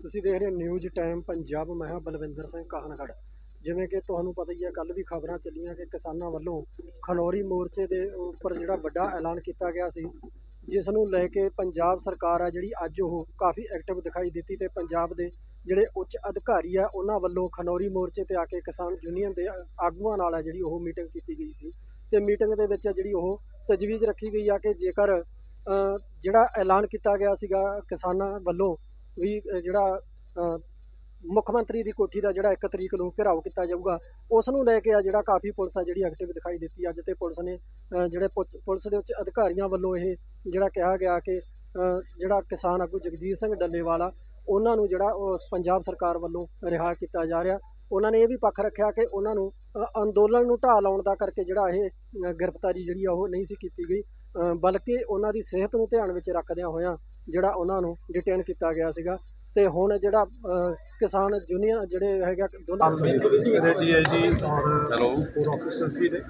ਤੁਸੀਂ ਦੇਖ ਰਹੇ ਹੋ ਨਿਊਜ਼ ਟਾਈਮ ਪੰਜਾਬ ਮੈਂ ਹਾਂ ਬਲਵਿੰਦਰ ਸਿੰਘ ਕਾਹਨਗੜ੍ਹ। ਜਿਵੇਂ ਕਿ ਤੁਹਾਨੂੰ ਪਤਾ ਹੀ ਹੈ ਕੱਲ ਵੀ ਖਬਰਾਂ ਚੱਲੀਆਂ ਕਿ ਕਿਸਾਨਾਂ ਵੱਲੋਂ ਖਨੌਰੀ ਮੋਰਚੇ ਦੇ ਉੱਪਰ ਜਿਹੜਾ ਵੱਡਾ ਐਲਾਨ ਕੀਤਾ ਗਿਆ ਸੀ, ਜਿਸ ਨੂੰ ਲੈ ਕੇ ਪੰਜਾਬ ਸਰਕਾਰ ਆ ਜਿਹੜੀ ਅੱਜ ਉਹ ਕਾਫੀ ਐਕਟਿਵ ਦਿਖਾਈ ਦਿੱਤੀ ਤੇ ਪੰਜਾਬ ਦੇ ਜਿਹੜੇ ਉੱਚ ਅਧਿਕਾਰੀ ਆ, ਉਹਨਾਂ ਵੱਲੋਂ ਖਨੌਰੀ ਮੋਰਚੇ ਤੇ ਆ ਕੇ ਕਿਸਾਨ ਯੂਨੀਅਨ ਦੇ ਆਗੂਆਂ ਨਾਲ ਆ ਜਿਹੜੀ ਉਹ ਮੀਟਿੰਗ ਕੀਤੀ ਗਈ ਸੀ। ਤੇ ਮੀਟਿੰਗ ਦੇ ਵਿੱਚ ਜਿਹੜੀ ਉਹ ਤਜਵੀਜ਼ ਰੱਖੀ ਗਈ ਆ ਕਿ ਜੇਕਰ ਜਿਹੜਾ ਐਲਾਨ ਕੀਤਾ ਗਿਆ ਸੀਗਾ ਕਿਸਾਨਾਂ ਵੱਲੋਂ ਵੀ ਜਿਹੜਾ ਮੁੱਖ ਮੰਤਰੀ ਦੀ ਕੋਠੀ ਦਾ ਜਿਹੜਾ 1 ਤਰੀਕ ਨੂੰ ਘਿਰਾਓ ਕੀਤਾ ਜਾਊਗਾ, ਉਸ ਨੂੰ ਲੈ ਕੇ ਆ ਜਿਹੜਾ ਕਾਫੀ ਪੁਲਿਸ ਆ ਜਿਹੜੀ ਐਕਟਿਵ ਦਿਖਾਈ ਦਿੱਤੀ ਅੱਜ ਤੇ ਪੁਲਿਸ ਨੇ ਜਿਹੜੇ ਪੁ- ਪੁਲਿਸ ਦੇ ਉੱਚ ਅਧਿਕਾਰੀਆਂ ਵੱਲੋਂ ਇਹ ਜਿਹੜਾ ਕਿਹਾ ਗਿਆ ਕਿ ਜਿਹੜਾ ਕਿਸਾਨ ਆਗੂ ਜਗਜੀਤ ਸਿੰਘ ਡੱਲੇਵਾਲਾ ਉਹਨਾਂ ਨੂੰ ਜਿਹੜਾ ਉਸ ਪੰਜਾਬ ਸਰਕਾਰ ਵੱਲੋਂ ਰਿਹਾ ਕੀਤਾ ਜਾ ਰਿਹਾ। ਉਹਨਾਂ ਨੇ ਇਹ ਵੀ ਪੱਖ ਰੱਖਿਆ ਕਿ ਉਹਨਾਂ ਨੂੰ ਅੰਦੋਲਨ ਨੂੰ ਢਾਹ ਲਾਉਣ ਦਾ ਕਰਕੇ ਜਿਹੜਾ ਇਹ ਗ੍ਰਿਫਤਾਰੀ ਜਿਹੜੀ ਆ ਉਹ ਨਹੀਂ ਸੀ ਕੀਤੀ ਗਈ ਬਲਕਿ ਉਹਨਾਂ ਦੀ ਸਿਹਤ ਨੂੰ ਧਿਆਨ ਵਿੱਚ ਰੱਖਦਿਆਂ ਹੋਇਆਂ ਜਿਹੜਾ ਉਹਨਾਂ ਨੂੰ ਡਿਟੇਨ ਕੀਤਾ ਗਿਆ ਸੀਗਾ। ਤੇ ਹੁਣ ਜਿਹੜਾ ਕਿਸਾਨ ਯੂਨੀਅਨ ਜਿਹੜੇ ਹੈਗਾ ਦੋਨਾਂ ਮੇਰੇ ਡੀਆਈਜੀ ਔਰ ਹੈਲੋ। ਹੋਰ ਆਫੀਸਰਸ ਵੀ ਨੇ।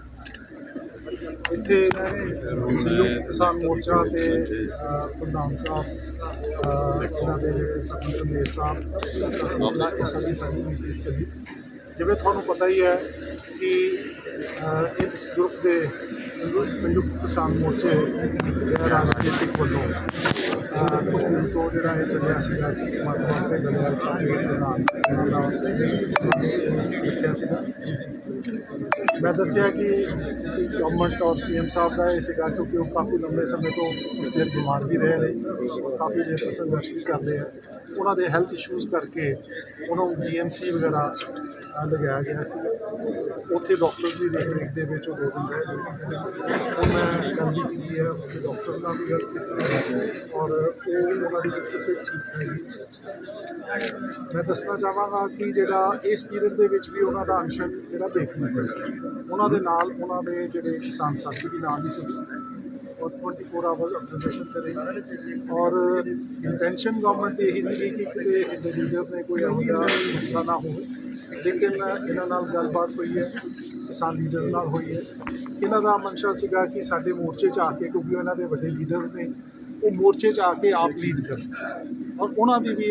ਇੱਥੇ ਸੰਯੁਕਤ ਕਿਸਾਨ ਮੋਰਚਾ ਤੇ ਪ੍ਰਧਾਨ ਸਾਹਿਬ ਇਹਨਾਂ ਦੇ ਜਿਹੜੇ ਸਾਥੀ ਰਮੇਰ ਸਾਹਿਬ ਆਪਣਾ ਇਹ ਸਾਡੀ ਸਾਡੀ ਮੀਟਿੰਗ ਚੱਲੀ ਜਿਵੇਂ ਤੁਹਾਨੂੰ ਪਤਾ ਹੀ ਹੈ ਕਿ ਇਸ ਗਰੁੱਪ ਦੇ ਸੰਯੁਕਤ- ਸੰਯੁਕਤ ਕਿਸਾਨ ਮੋਰਚੇ ਦੇ ਰਾਜਨੀਤਿਕ ਵੱਲੋਂ ਅਹ, ਦਿਨ ਤੋਂ ਜਿਹੜਾ ਇਹ ਚੱਲਿਆ ਸੀਗਾ ਕਿ ਮਤਲਬ ਤੇ ਸਾਹਿਬ ਦੇ ਨਾਲ ਲਿਖਿਆ ਸੀਗਾ। ਮੈਂ ਦੱਸਿਆ ਕਿ ਗਵਰਨਮੈਂਟ ਔਰ ਸੀਐਮ ਸਾਹਿਬ ਦਾ ਇਹ ਸੀਗਾ ਕਿਉਂਕਿ ਉਹ ਕਾਫੀ ਲੰਬੇ ਸਮੇਂ ਤੋਂ ਉਸ ਦੇਰ ਬਿਮਾਰ ਵੀ ਰਹੇ ਨੇ ਕਾਫੀ ਦੇਰ ਤੋਂ ਸੰਘਰਸ਼ ਵੀ ਕਰਦੇ ਆ। ਉਹਨਾਂ ਦੇ ਹੈਲਥ ਇਸ਼ੂਜ਼ ਕਰਕੇ ਉਹਨਾਂ ਨੂੰ ਡੀਐਮਸੀ ਵਗੈਰਾ ਲਗਾਇਆ ਗਿਆ ਸੀ। ਉੱਥੇ ਡਾਕਟਰਸ ਦੀ ਦੇਖਰੇਖ ਦੇ ਵਿੱਚ ਉਹ ਦੋ ਦਿਨ ਰਹੇ ਉਹ ਮੈਂ ਗੱਲ ਵੀ ਕੀਤੀ ਹੈ ਉੱਥੇ ਡਾਕਟਰਸ ਨਾਲ ਵੀ ਗੱਲ ਕੀਤੀ ਹੈ। ਔਰ ਉਹ ਉਹਨਾਂ ਦੀ ਬਿਲਕੁਲ ਠੀਕ ਨਹੀਂ ਮੈਂ ਦੱਸਣਾ ਚਾਹਾਂਗਾ ਕਿ ਜਿਹੜਾ ਇਸ ਪੀਰੀਅਡ ਦੇ ਵਿੱਚ ਵੀ ਉਹਨਾਂ ਦਾ ਅਨਸ਼ਨ ਜਿਹੜਾ ਦੇਖਣਾ ਚਾਹੀਦਾ ਉਹਨਾਂ ਦੇ ਨਾਲ ਉਹਨਾਂ ਦੇ ਜਿਹੜੇ ਕਿਸਾਨ ਸਾਥੀ ਵੀ ਨਾਲ ਹੀ ਸੀ ਔਰ 24 ਆਵਰ ਆਬਜ਼ਰਵੇਸ਼ਨ ਤੇ ਰਹੀ। ਔਰ ਇੰਟੈਂਸ਼ਨ ਗਵਰਨਮੈਂਟ ਦੀ ਇਹੀ ਸੀ ਕਿ ਕਿਤੇ ਇਹਦੇ ਲੀਡਰ ਨੇ ਕੋਈ ਇਹੋ ਜਿਹਾ ਮਸਲਾ ਨਾ ਹੋਵੇ। ਲੇਕਿਨ ਇਹਨਾਂ ਨਾਲ ਗੱਲਬਾਤ ਹੋਈ ਹੈ। ਕਿਸਾਨ ਲੀਡਰ ਨਾਲ ਹੋਈ ਹੈ। ਇਹਨਾਂ ਦਾ ਮਨਸ਼ਾ ਸੀਗਾ ਕਿ ਸਾਡੇ ਮੋਰਚੇ 'ਚ ਆ ਕੇ ਕਿਉਂਕਿ ਉਹਨਾਂ ਦੇ ਵੱਡੇ ਲੀਡਰਸ ਨੇ। ਉਹ ਮੋਰਚੇ 'ਚ ਆ ਕੇ ਆਪ ਲੀਡ ਕਰਨ ਔਰ ਉਹਨਾਂ ਦੀ ਵੀ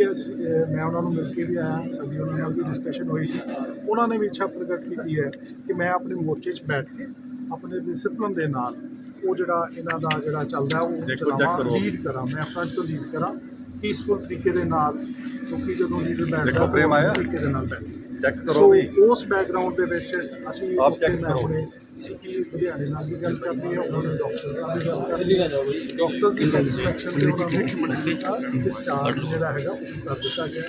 ਮੈਂ ਉਹਨਾਂ ਨੂੰ ਮਿਲ ਕੇ ਵੀ ਆਇਆ ਸਾਡੀ ਉਹਨਾਂ ਨਾਲ ਵੀ ਡਿਸਕਸ਼ਨ ਹੋਈ ਸੀ ਉਹਨਾਂ ਨੇ ਵੀ ਇੱਛਾ ਪ੍ਰਗਟ ਕੀਤੀ ਹੈ ਕਿ ਮੈਂ ਆਪਣੇ ਮੋਰਚੇ 'ਚ ਬੈਠ ਕੇ ਆਪਣੇ ਡਿਸਪਲਿਨ ਦੇ ਨਾਲ ਉਹ ਜਿਹੜਾ ਇਹਨਾਂ ਦਾ ਜਿਹੜਾ ਚੱਲਦਾ ਉਹ ਚਲਾਵਾਂ। ਲੀਡ ਕਰਾਂ ਮੈਂ ਫਰੰਟ ਤੋਂ ਲੀਡ ਕਰਾਂ ਪੀਸਫੁਲ ਤਰੀਕੇ ਦੇ ਨਾਲ ਕਿਉਂਕਿ ਜਦੋਂ ਲੀਡਰ ਬੈਠਦਾ ਦੇਖੋ, ਪ੍ਰੇਮ ਆਇਆ? ਤਰੀਕੇ ਦੇ ਨਾਲ ਬੈਠਦਾ ਚੈੱਕ ਕਰੋ ਉਸ ਬੈਕਗ੍ਰਾਉਂਡ ਦੇ ਵਿੱਚ ਅਸੀਂ ਆਪ ਮੈਂ ਕਰੋ। ਆਪਣੇ ਸਿੱਖੀ ਲੁਧਿਆਣੇ ਨਾਲ ਵੀ ਗੱਲ ਕਰਨੀ ਹੈ ਉਹਨਾਂ ਨੇ ਡਾਕਟਰਸ ਨਾਲ ਵੀ ਗੱਲ ਕਰਨੀ ਹੈ ਡਾਕਟਰਸ ਦੀ ਸੈਟੀਸਫੈਕਸ਼ਨ ਤੇ ਉਹਨਾਂ ਨੂੰ ਡਿਸਚਾਰਜ ਜਿਹੜਾ ਹੈਗਾ ਉਹ ਕਰ ਦਿੱਤਾ ਗਿਆ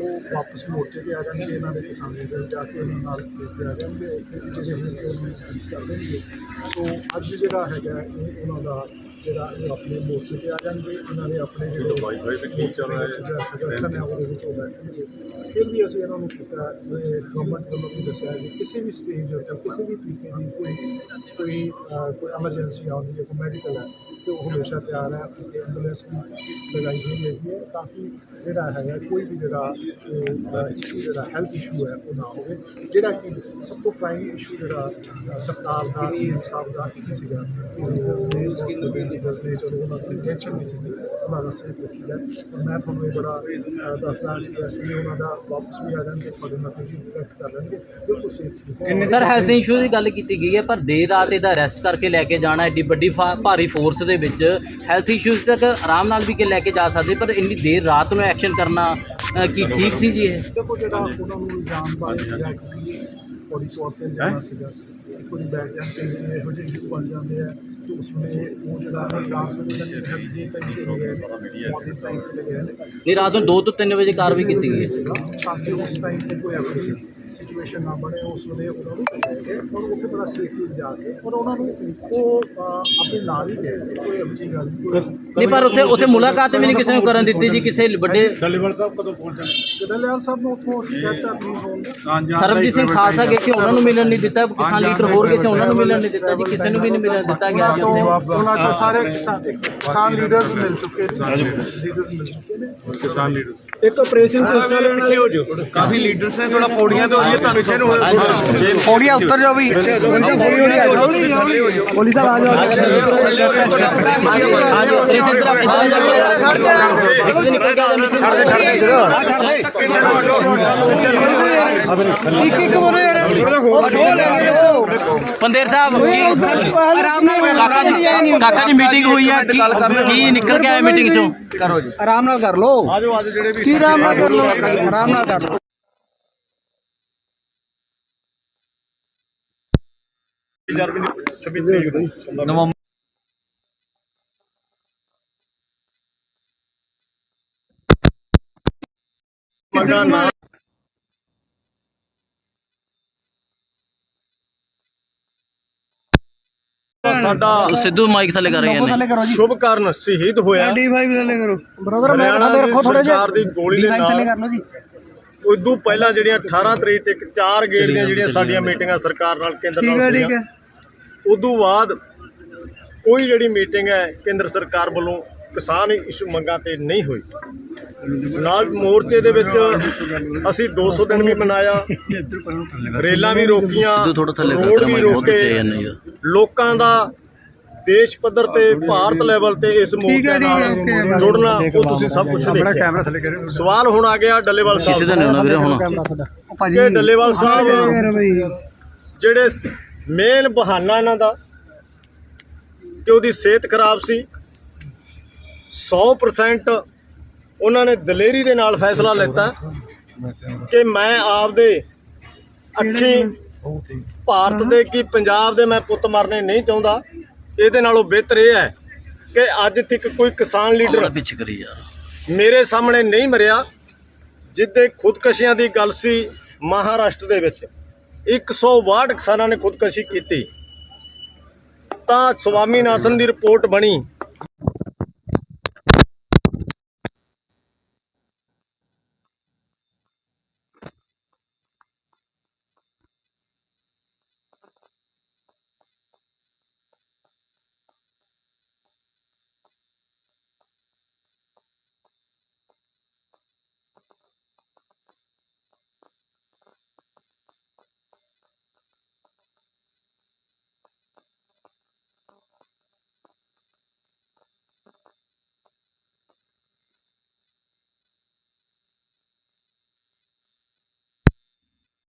ਉਹ ਵਾਪਸ ਮੋਰਚੇ ਤੇ ਆ ਜਾਣਗੇ ਇਹਨਾਂ ਦੇ ਕਿਸਾਨਾਂ ਦੇ ਜਾ ਕੇ ਉਹਨਾਂ ਨਾਲ ਦੇਖ ਕੇ ਆ ਜਾਣਗੇ ਉੱਥੇ ਵੀ ਜਿਹੜੇ ਹੈਗੇ ਉਹਨਾਂ ਨੂੰ ਕਰ ਦੇਣਗੇ ਸੋ ਅੱਜ ਜਿਹੜਾ ਹੈਗਾ ਉਹਨਾਂ ਦਾ ਜਿਹੜਾ ਇਹ ਆਪਣੇ ਮੋਰਚੇ ਤੇ ਆ ਜਾਣਗੇ ਇਹਨਾਂ ਦੇ ਆਪਣੇ ਜਿਹੜੇ ਵਾਈਫਾਈ ਤੇ ਕੀ ਚੱਲ ਰਿਹਾ ਹੈ? ਜਿਹੜਾ ਸੰਗਠਨ ਹੈ ਉਹਦੇ ਵਿੱਚ ਉਹ ਬੈਠਣਗੇ ਫਿਰ ਵੀ ਅਸੀਂ ਇਹਨਾਂ ਨੂੰ ਗਵਰਨਮੈਂਟ ਵੱਲੋਂ ਵੀ ਦੱਸਿਆ ਕਿ ਕਿਸੇ ਵੀ ਸਟੇਜ ਦੇ ਉੱਤੇ ਕਿਸੇ ਵੀ ਤਰੀਕੇ ਦੀ ਕੋਈ ਕੋਈ ਕੋਈ ਐਮਰਜੈਂਸੀ ਆਉਂਦੀ ਹੈ ਕੋਈ ਮੈਡੀਕਲ ਹੈ ਤੇ ਉਹ ਹਮੇਸ਼ਾ ਤਿਆਰ ਹੈ ਕਿ ਐਂਬੂਲੈਂਸ ਵੀ ਲਗਾਈ ਹੋਈ ਹੈਗੀ ਹੈ ਤਾਂ ਕਿ ਜਿਹੜਾ ਹੈਗਾ ਕੋਈ ਵੀ ਜਿਹੜਾ ਇਸ਼ੂ ਜਿਹੜਾ ਹੈਲਥ ਇਸ਼ੂ ਹੈ ਉਹ ਨਾ ਹੋਵੇ। ਜਿਹੜਾ ਕਿ ਸਭ ਤੋਂ ਪ੍ਰਾਈਮ ਇਸ਼ੂ ਜਿਹੜਾ ਸਰਕਾਰ ਦਾ ਸੀਐਮ ਸਾਹਿਬ ਦਾ ਇਹ ਸੀਗਾ ਕਿ ਲੀਡਰਸ ਨੇ ਬਹੁਤ ਲੀਡਰਸ ਨੇ ਚਲੋ ਉਹਨਾਂ ਦੀ ਟੈਨਸ਼ਨ ਨਹੀਂ ਸੀ ਉਹਨਾਂ ਦਾ ਸਿਹਤ ਰੱਖੀ ਹੈ। ਮੈਂ ਤੁਹਾਨੂੰ ਇਹ ਬੜਾ ਦੱਸਦਾ ਕਿ ਇਸ ਲਈ ਉਹਨਾਂ ਦਾ ਵਾਪਸ ਵੀ ਆ ਜਾਣਗੇ ਤੁਹਾਡੇ ਨਾਲ ਵੀ ਕੰਟੈਕਟ ਕਰ ਲੈਣਗੇ। ਬਿਲਕੁਲ ਸੇਫ ਸੀ ਸਰ ਹੈਲਥ ਇਸ਼ੂ ਦੀ ਗੱਲ ਕੀਤੀ ਗਈ ਹੈ ਪਰ ਦੇਰ ਰਾਤ ਇਹਦਾ ਅਰੈਸਟ ਕਰਕੇ ਲੈ ਕੇ ਜਾਣਾ ਐਡੀ ਵੱਡੀ ਫਾ- ਭਾਰੀ ਫੋਰਸ ਦੇ ਵਿੱਚ ਹੈਲਥ ਇਸ਼ੂਜ਼ ਤੱਕ ਆਰਾਮ ਨਾਲ ਵੀ ਕਿ ਲੈ ਕੇ ਜਾ ਸਕਦੇ ਪਰ ਇੰਨੀ ਦੇਰ ਰਾਤ ਨੂੰ ਐਕਸ਼ਨ ਕਰਨਾ ਕੀ ਠੀਕ ਸੀ ਜੀ ਇਹ? ਦੇਖੋ ਜਿਹੜਾ ਉਹਨਾਂ ਨੂੰ ਇਲਜ਼ਾਮ ਪਾਇਆ ਸੀਗਾ ਕਿ ਫੌਰੀ ਤੌਰ ਤੇ ਜਾਣਾ ਸੀਗਾ ਵਾਰੀ ਬੈਠ ਜਾਂਦੇ ਨੇ ਇਹੋ ਜਿਹੇ ਇਸ਼ੂ ਬਣ ਜਾਂਦੇ ਆ ਕਿ ਉਸ ਵੇਲੇ ਉਹ ਜਿਹੜਾ ਰਾਤ ਨੂੰ ਜਿਹੜਾ ਜੇ ਤੇ ਹੋ ਗਏ ਟਾਈਮ ਤੇ ਲਗੇ ਨੇ। ਇਹ ਰਾਤ ਨੂੰ 2 ਤੋਂ 3 ਵਜੇ ਕਾਰਵਾਈ ਕੀਤੀ ਗਈ ਤਾਂ ਕਿ ਉਸ ਟਾਈਮ ਤੇ ਕੋਈ ਸਿਚੁਏਸ਼ਨ ਨਾ ਬਣੇ ਉਸ ਵੇਲੇ ਉਹਨਾਂ ਨੂੰ ਲੈ ਗਏ। ਔਰ ਉੱਥੇ ਬੜਾ ਸੇਫਲੀ ਜਾ ਕੇ ਔਰ ਉਹਨਾਂ ਨੂੰ ਉਹ ਅਹ, ਆਪਣੇ ਨਾਲ ਹੀ ਗਏ ਕੋਈ ਜਿਹੀ ਗੱਲ ਨਹੀਂ ਪਰ ਉੱਥੇ ਉੱਥੇ ਮੁਲਾਕਾਤ ਵੀ ਨਹੀਂ ਕਿਸੇ ਨੂੰ ਕਰਨ ਦਿੱਤੀ ਜੀ ਕਿਸੇ ਵੱਡੇ ਡੱਲੇਵਾਲ ਸਾਹਿਬ ਕਦੋਂ ਪਹੁੰਚਣਗੇ ਜਦਲਿਆਲ ਸਾਹਿਬ ਨੂੰ ਉੱਥੋਂ ਅਸੀਂ ਕਹਿਤਾ ਪਲੀਜ਼ ਹੋਣ ਸਰਬਜੀਤ ਸਿੰਘ ਖਾਲਸਾ ਗਏ ਸੀ ਉਹਨਾਂ ਨੂੰ ਮਿਲਣ ਨਹੀਂ ਦਿੱਤਾ ਕਿਸਾਨ ਲੀਡਰ ਹੋਰ ਗਏ ਸੀ ਉਹਨਾਂ ਨੂੰ ਮਿਲਣ ਨਹੀਂ ਦਿੱਤਾ ਜੀ ਕਿਸੇ ਨੂੰ ਵੀ ਨਹੀਂ ਮਿਲਣ ਦਿੱਤਾ ਗਿਆ। ਉਹਨਾਂ ਤੋਂ ਉਹਨਾਂ ਚੋਂ ਸਾਰੇ ਕਿਸਾਨ ਕਿਸਾਨ ਲੀਡਰਸ ਮਿਲ ਚੁੱਕੇ ਨੇ ਲੀਡਰਸ ਮਿਲ ਚੁੱਕੇ ਨੇ। ਕਿਸਾਨ ਲੀਡਰਸ ਇੱਕ ਆਪਰੇਸ਼ਨ ਚ ਹਿੱਸਾ ਲੈਣ ਵਾਲੇ ਕਾਫੀ ਲੀਡਰਸ ਨੇ ਥੋੜਾ ਪੌੜੀਆਂ ਤੋਂ ਹੋਈ ਤੁਹਾਨੂੰ ਪਿੱਛੇ ਨੂੰ ਪੌੜੀਆਂ ਉੱਤਰ ਜਾਓ ਵੀ ਪੋਲੀ ਸਾਹਿਬ ਆ ਜਾਓ ਪੰਦੇਰ ਸਾਹਿਬ ਆਰਾਮ ਨਾਲ ਕਾਕਾ ਜੀ ਕਾਕਾ ਜੀ ਮੀਟਿੰਗ ਹੋਈ ਆ ਕੀ ਕੀ ਨਿਕਲ ਕੇ ਆਇਆ ਮੀਟਿੰਗ ਚੋਂ ਕਰੋ ਜੀ ਆਰਾਮ ਨਾਲ ਕਰ ਲੋ ਆਜੋ ਅੱਜ ਜਿਹੜੇ ਵੀ ਆਰਾਮ ਨਾਲ ਕਰ ਲੋ ਆਰਾਮ ਨਾਲ ਕਰ ਮੰਗਾ ਨਾ। ਸਾਡਾ ਸਿੱਧੂ ਮਾਈਕ ਥੱਲੇ ਕਰ ਰਹੇ ਨੇ ਥੱਲੇ ਕਰੋ ਜੀ। ਸ਼ੁਭ ਕਾਰਨ ਸ਼ਹੀਦ ਹੋਇਆ। D5 ਥੱਲੇ ਕਰੋ। ਬ੍ਰਦਰ ਮੈਂ ਹਰਿਆਣਾ ਥੱਲੇ ਦੀ ਰੱਖੋ ਥੋੜੇ ਸਰਕਾਰ ਦੀ ਗੋਲੀ ਦੇ D5 ਥੱਲੇ ਨਾਲ ਕਰ ਲੋ ਜੀ। ਉਦੋਂ ਪਹਿਲਾਂ ਜਿਹੜੀਆਂ 18 ਤਰੀਕ ਤੱਕ ਚਾਰ ਗੇੜ ਦੀਆਂ ਜਿਹੜੀਆਂ ਸਾਡੀਆਂ ਮੀਟਿੰਗਾਂ ਸਰਕਾਰ ਨਾਲ ਕੇਂਦਰ ਨਾਲ ਹੋਈਆਂ। ਉਦੋਂ ਬਾਅਦ ਕੋਈ ਜਿਹੜੀ ਮੀਟਿੰਗ ਹੈ ਕੇਂਦਰ ਸਰਕਾਰ ਵੱਲੋਂ ਕਿਸਾਨ ਇਸ਼ੂ ਮੰਗਾਂ ਤੇ ਨਹੀਂ ਹੋਈ। ਨਾਲ ਮੋਰਚੇ ਦੇ ਵਿੱਚ ਅਸੀਂ 200 ਦਿਨ ਵੀ ਮਨਾਇਆ। ਰੇਲਾਂ ਵੀ ਰੋਕੀਆਂ ਸਿੱਧੂ ਥੋੜਾ ਥੱਲੇ ਕਰ ਰੋਡ ਵੀ ਰੋਕੇ। ਲੋਕਾਂ ਦਾ ਦੇਸ਼ ਪੱਧਰ ਤੇ ਭਾਰਤ ਲੈਵਲ ਤੇ ਇਸ ਮੋਰਚੇ ਨਾਲ ਜੁੜਨਾ ਉਹ ਤੁਸੀਂ ਸਭ ਕੁਝ ਦੇਖਿਆ। ਸਵਾਲ ਹੁਣ ਆ ਗਿਆ ਡੱਲੇਵਾਲ ਕਿਸੇ ਸਾਹਿਬ ਦਾ ਨਹੀਂ ਹੋਣਾ। ਵੀਰੇ ਕਿ ਡੱਲੇਵਾਲ ਸਾਹਿਬ ਜਿਹੜੇ ਮੇਨ ਬਹਾਨਾ ਇਹਨਾਂ ਦਾ ਕਿ ਉਹਦੀ ਸਿਹਤ ਖਰਾਬ ਸੀ। 100% ਉਹਨਾਂ ਨੇ ਦਲੇਰੀ ਦੇ ਨਾਲ ਫੈਸਲਾ ਲਿੱਤਾ ਕਿ ਮੈਂ ਆਪਦੇ ਅੱਖੀ ਭਾਰਤ ਦੇ ਕੀ ਪੰਜਾਬ ਦੇ ਮੈਂ ਪੁੱਤ ਮਰਨੇ ਨਹੀਂ ਚਾਹੁੰਦਾ। ਇਹਦੇ ਨਾਲੋਂ ਬਿਹਤਰ ਇਹ ਹੈ ਕਿ ਅੱਜ ਤੱਕ ਕੋਈ ਕਿਸਾਨ ਲੀਡਰ ਪਿੱਛੇ ਕਰੀ ਮੇਰੇ ਸਾਹਮਣੇ ਨਹੀਂ ਮਰਿਆ ਜਿੱਦੇ ਖੁਦਕਸ਼ੀਆਂ ਦੀ ਗੱਲ ਸੀ ਮਹਾਰਾਸ਼ਟਰ ਦੇ ਵਿੱਚ। 162 ਕਿਸਾਨਾਂ ਨੇ ਖੁਦਕੁਸ਼ੀ ਕੀਤੀ। ਤਾਂ ਸਵਾਮੀਨਾਥਨ ਦੀ ਰਿਪੋਰਟ ਬਣੀ।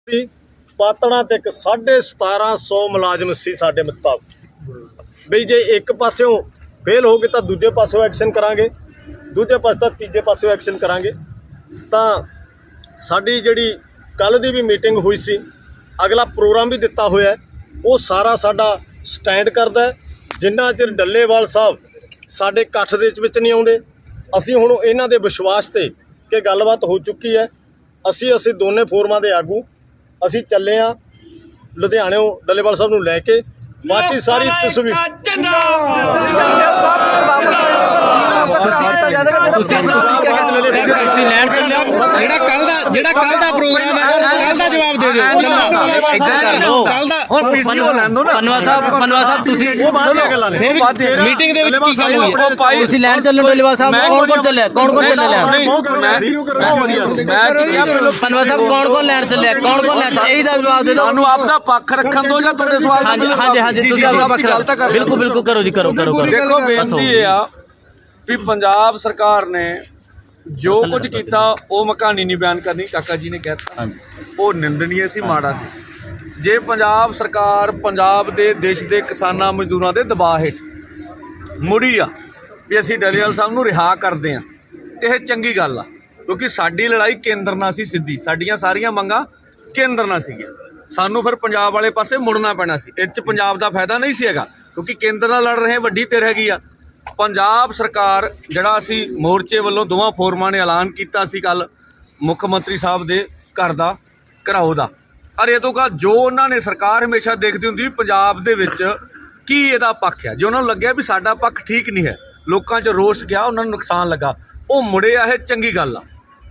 ਸੀ ਪਾਤਣਾ ਤੇ ਇੱਕ 1750 ਮੁਲਾਜ਼ਮ ਸੀ ਸਾਡੇ ਮੁਤਾਬਕ। ਬਈ ਜੇ ਇੱਕ ਪਾਸਿਓਂ ਫੇਲ ਹੋ ਗਏ ਤਾਂ ਦੂਜੇ ਪਾਸਿਓਂ ਐਕਸ਼ਨ ਕਰਾਂਗੇ, ਦੂਜੇ ਪਾਸੇ ਤਾਂ ਤੀਜੇ ਪਾਸਿਓਂ ਐਕਸ਼ਨ ਕਰਾਂਗੇ। ਤਾਂ ਸਾਡੀ ਜਿਹੜੀ ਕੱਲ ਦੀ ਵੀ ਮੀਟਿੰਗ ਹੋਈ ਸੀ, ਅਗਲਾ ਪ੍ਰੋਗਰਾਮ ਵੀ ਦਿੱਤਾ ਹੋਇਆ ਉਹ ਸਾਰਾ ਸਾਡਾ ਸਟੈਂਡ ਕਰਦਾ ਹੈ। ਜਿੰਨਾ ਚਿਰ ਡੱਲੇਵਾਲ ਸਾਹਿਬ ਸਾਡੇ ਇਕੱਠ ਦੇ ਵਿੱਚ ਨਹੀਂ ਆਉਂਦੇ, ਅਸੀਂ ਹੁਣ ਇਹਨਾਂ ਦੇ ਵਿਸ਼ਵਾਸ ਤੇ ਕਿ ਗੱਲਬਾਤ ਹੋ ਚੁੱਕੀ ਹੈ। ਅਸੀਂ ਅਸੀਂ ਦੋਨੇ ਫੋਰਮਾਂ ਦੇ ਆਗੂ ਅਸੀਂ ਚੱਲੇ ਆ ਲੁਧਿਆਣਿਓਂ ਡੱਲੇਵਾਲ ਸਾਹਿਬ ਨੂੰ ਲੈ ਕੇ। ਬਾਕੀ ਸਾਰੀ ਤਸਵੀਰ ਤੁਸੀਂ ਤੁਸੀਂ ਲੈਣ ਚੱਲੇ ਹੋ ਜਿਹੜਾ ਕੱਲ ਦਾ ਜਿਹੜਾ ਕੱਲ ਦਾ ਪ੍ਰੋਗਰਾਮ ਹੈ ਕੱਲ ਦਾ ਜਵਾਬ ਦੇ ਦਿਓ। ਕੱਲ ਦਾ ਹੁਣ ਪੀਸੀਓ ਲੈਣ ਦੋ ਨਾ। ਪਨਵਾ ਸਾਹਿਬ ਪਨਵਾ ਸਾਹਿਬ ਤੁਸੀਂ ਉਹ ਬਾਅਦ ਦੀਆਂ ਗੱਲਾਂ ਨੇ ਮੀਟਿੰਗ ਦੇ ਵਿੱਚ ਕੀ ਗੱਲ ਹੋਈ? ਤੁਸੀਂ ਲੈਣ ਚੱਲਣ ਡੱਲੇਵਾਲ ਸਾਹਿਬ ਕੌਣ ਕੌਣ ਚੱਲਿਆ? ਕੌਣ ਕੌਣ ਵਧੀਆ ਸੀ। ਪਨਵਾ ਸਾਹਿਬ ਕੌਣ ਕੌਣ ਲੈਣ ਚੱਲਿਆ? ਕੌਣ ਕੌਣ ਲੈਣ ਇਹੀ ਦਾ ਜਵਾਬ ਦੇ ਦਿਓ। ਸਾਨੂੰ ਆਪਣਾ ਪੱਖ ਰੱਖਣ ਦੋ ਜਾਂ ਤੁਹਾਡੇ ਸਵਾਲ ਹਾਂਜੀ ਹਾਂਜੀ ਤੁਸੀਂ ਆਪਣਾ ਪੱਖ ਬਿਲਕੁਲ ਬਿਲਕੁਲ ਕਰੋ ਜੀ ਕਰੋ ਕਰੋ ਕਰੋ। ਦੇਖੋ ਬੇਨਤੀ ਇਹ ਆ ਵੀ ਪੰਜਾਬ ਸਰਕਾਰ ਨੇ ਜੋ ਕੁਝ ਕੀਤਾ ਉਹ ਮੈਂ ਕਹਾਣੀ ਨਹੀਂ ਬਿਆਨ ਕਰਨੀ ਕਾਕਾ ਜੀ ਨੇ ਕਹਿਤਾ। ਉਹ ਨਿੰਦਣੀਏ ਸੀ ਮਾੜਾ ਸੀ। ਜੇ ਪੰਜਾਬ ਸਰਕਾਰ ਪੰਜਾਬ ਦੇ ਦੇਸ਼ ਦੇ ਕਿਸਾਨਾਂ ਮਜ਼ਦੂਰਾਂ ਦੇ ਦਬਾਅ ਹੇਠ ਮੁੜੀ ਆ ਵੀ ਅਸੀਂ ਡਰੀਵਾਲ ਸਾਹਿਬ ਨੂੰ ਰਿਹਾ ਕਰਦੇ ਆ ਇਹ ਚੰਗੀ ਗੱਲ ਆ। ਕਿਉਂਕਿ ਸਾਡੀ ਲੜਾਈ ਕੇਂਦਰ ਨਾਲ ਸੀ ਸਿੱਧੀ। ਸਾਡੀਆਂ ਸਾਰੀਆਂ ਮੰਗਾਂ ਕੇਂਦਰ ਨਾਲ ਸੀਗੀਆਂ। ਸਾਨੂੰ ਫਿਰ ਪੰਜਾਬ ਵਾਲੇ ਪਾਸੇ ਮੁੜਨਾ ਪੈਣਾ ਸੀ। ਇਹ 'ਚ ਪੰਜਾਬ ਦਾ ਫਾਇਦਾ ਨਹੀਂ ਸੀ ਹੈਗਾ। ਕਿਉਂਕਿ ਕੇਂਦਰ ਨਾਲ ਲੜ ਰਹੇ ਵੱਡੀ ਧਿਰ ਹੈਗੀ ਆ। ਪੰਜਾਬ ਸਰਕਾਰ, ਜਿਹੜਾ ਅਸੀਂ ਮੋਰਚੇ ਵੱਲੋਂ ਦੋਵਾਂ ਫੋਰਮਾਂ ਨੇ ਐਲਾਨ ਕੀਤਾ ਸੀ ਕੱਲ ਮੁੱਖ ਮੰਤਰੀ ਸਾਹਿਬ ਦੇ ਘਰ ਦਾ, ਘਰਾਓ ਦਾ। ਅਰ ਇਹ ਤੋਂ ਕਾ ਜੋ ਉਹਨਾਂ ਨੇ ਸਰਕਾਰ ਹਮੇਸ਼ਾ ਦੇਖਦੀ ਹੁੰਦੀ ਵੀ ਪੰਜਾਬ ਦੇ ਵਿੱਚ ਕੀ ਇਹਦਾ ਪੱਖ ਹੈ? ਜੇ ਉਹਨਾਂ ਨੂੰ ਲੱਗਿਆ ਵੀ ਸਾਡਾ ਪੱਖ ਠੀਕ ਨਹੀਂ ਹੈ, ਲੋਕਾਂ 'ਚ ਰੋਸ ਗਿਆ, ਉਹਨਾਂ ਨੂੰ ਨੁਕਸਾਨ ਲੱਗਾ, ਉਹ ਮੁੜੇ ਆ ਇਹ ਚੰਗੀ ਗੱਲ ਆ।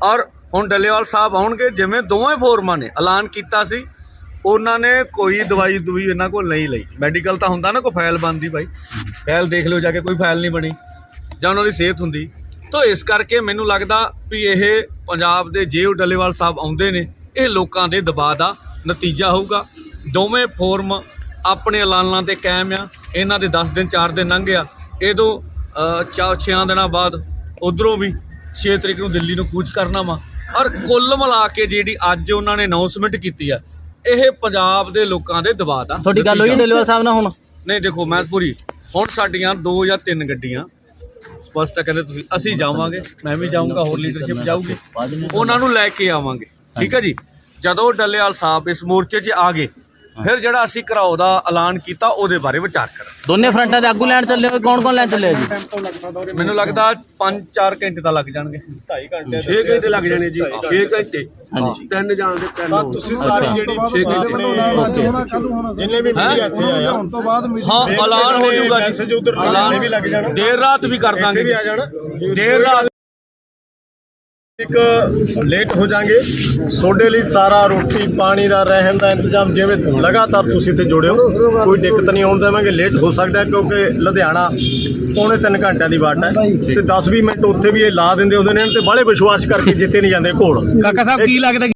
ਔਰ ਹੁਣ ਡੱਲੇਵਾਲ ਸਾਹਿਬ ਆਉਣਗੇ, ਜਿਵੇਂ ਦੋਵੇਂ ਫੋਰਮਾਂ ਨੇ ਐਲਾਨ ਕੀਤਾ ਸੀ ਉਹਨਾਂ ਨੇ ਕੋਈ ਦਵਾਈ ਦੂਈ ਇਹਨਾਂ ਕੋਲ ਨਹੀਂ ਲਈ। ਮੈਡੀਕਲ ਤਾਂ ਹੁੰਦਾ ਨਾ ਕੋਈ ਫਾਈਲ ਬਣਦੀ ਬਾਈ। ਫਾਈਲ ਦੇਖ ਲਿਓ ਜਾ ਕੇ, ਕੋਈ ਫਾਈਲ ਨਹੀਂ ਬਣੀ। ਜਾਂ ਉਹਨਾਂ ਦੀ ਸਿਹਤ ਹੁੰਦੀ। ਤਾਂ ਇਸ ਕਰਕੇ ਮੈਨੂੰ ਲੱਗਦਾ ਵੀ ਇਹ ਪੰਜਾਬ ਦੇ ਜੇ ਉਹ ਡੱਲੇਵਾਲ ਸਾਹਿਬ ਆਉਂਦੇ ਨੇ, ਇਹ ਲੋਕਾਂ ਦੇ ਦਬਾਅ ਦਾ ਨਤੀਜਾ ਹੋਊਗਾ। ਦੋਵੇਂ ਫੋਰਮ ਆਪਣੇ ਐਲਾਨਾਂ ਤੇ ਕਾਇਮ ਆ, ਇਹਨਾਂ ਦੇ 10 ਦਿਨ 4 ਦਿਨ ਲੰਘ ਗਿਆ। ਇਹਦੋਂ 6 ਦਿਨਾਂ ਬਾਅਦ ਉਧਰੋਂ ਵੀ 6 ਤਰੀਕ ਨੂੰ ਦਿੱਲੀ ਨੂੰ ਕੂਚ ਕਰਨਾ ਵਾ। ਔਰ ਕੁੱਲ ਮਿਲਾ ਕੇ ਜਿਹੜੀ ਅੱਜ ਉਹਨਾਂ ਨੇ ਅਨਾਉਂਸਮੈਂਟ ਕੀਤੀ ਆ ਇਹ ਪੰਜਾਬ ਦੇ ਲੋਕਾਂ ਦੇ ਦਬਾਅ ਦਾ ਤੁਹਾਡੀ ਗੱਲ ਹੋਈ ਹੈ। ਡੇਲੇਵਾਲ ਸਾਹਿਬ ਨਾਲ ਹੁਣ? ਨਹੀਂ ਦੇਖੋ ਮਹਿਤਪੁਰੀ ਹੁਣ ਸਾਡੀਆਂ ਦੋ ਜਾਂ ਤਿੰਨ ਗੱਡੀਆਂ ਸਪਸ਼ਟ ਹੈ ਕਹਿੰਦੇ ਤੁਸੀਂ ਅਸੀਂ ਜਾਵਾਂਗੇ ਮੈਂ ਵੀ ਜਾਊਂਗਾ ਹੋਰ ਲੀਡਰਸ਼ਿਪ ਜਾਊਗੀ। ਉਹਨਾਂ ਨੂੰ ਲੈ ਕੇ ਆਵਾਂਗੇ। ਠੀਕ ਹੈ ਜੀ? ਜਦੋਂ ਡੱਲੇਵਾਲ ਸਾਹਿਬ ਇਸ ਮੋਰਚੇ 'ਚ ਆ ਗਏ ਫਿਰ ਜਿਹੜਾ ਅਸੀਂ ਘਰਾਓ ਦਾ ਐਲਾਨ ਕੀਤਾ ਉਹਦੇ ਬਾਰੇ ਵਿਚਾਰ ਕਰਾਂਗੇ ਦੋਨੇ ਫਰੰਟਾਂ ਦੇ ਆਗੂ ਲੈਣ ਚੱਲੇ ਹੋਏ ਕੌਣ ਕੌਣ ਲੈਣ ਚੱਲੇ ਜੀ? ਮੈਨੂੰ ਲੱਗਦਾ 5-4 ਘੰਟੇ ਤਾਂ ਲੱਗ ਜਾਣਗੇ। 2.5 ਘੰਟੇ 6 ਘੰਟੇ ਲੱਗ ਜਾਣੇ ਜੀ 6 ਘੰਟੇ। ਹਾਂਜੀ। ਤਿੰਨ ਜਾਣ ਦੇ ਤਿੰਨ ਤਾਂ ਤੁਸੀਂ ਸਾਰੀ ਜਿਹੜੀ ਜਿੰਨੇ ਵੀ ਮੀਡੀਆ ਇੱਥੇ ਆਇਆ। ਤੋਂ ਬਾਅਦ ਹਾਂ ਐਲਾਨ ਹੋ ਜਾਊਗਾ ਜੀ। ਮੈਸੇਜ ਉਧਰ ਵੀ ਲੱਗ ਜਾਣਾ। ਦੇਰ ਰਾਤ ਵੀ ਕਰ ਦਾਂਗੇ ਆ ਜਾਣਾ। ਦੇਰ ਰਾਤ ਇੱਕ ਲੇਟ ਹੋ ਜਾਾਂਗੇ। ਸੋਡੇ ਲਈ ਸਾਰਾ ਰੋਟੀ ਪਾਣੀ ਦਾ ਰਹਿਣ ਦਾ ਇੰਤਜ਼ਾਮ ਜਿਵੇਂ ਲਗਾਤਾਰ ਤੁਸੀਂ ਤੇ ਜੁੜਿਓ ਕੋਈ ਦਿੱਕਤ ਨਹੀਂ ਆਉਣ ਦੇਵਾਂਗੇ। ਲੇਟ ਹੋ ਸਕਦਾ ਕਿਉਂਕਿ ਲੁਧਿਆਣਾ ਪੌਣੇ 3 ਘੰਟਿਆਂ ਦੀ ਵਾਟ ਹੈ। ਤੇ 10-20 ਮਿੰਟ ਉੱਥੇ ਵੀ ਇਹ ਲਾ ਦਿੰਦੇ ਹੁੰਦੇ ਨੇ ਤੇ ਬਾਹਲੇ ਵਿਸ਼ਵਾਸ ਕਰਕੇ ਜਿੱਤੇ ਨਹੀਂ ਜਾਂਦੇ ਘੋੜ ਕਾਕਾ ਸਾਹਿਬ ਕੀ ਲੱਗਦਾ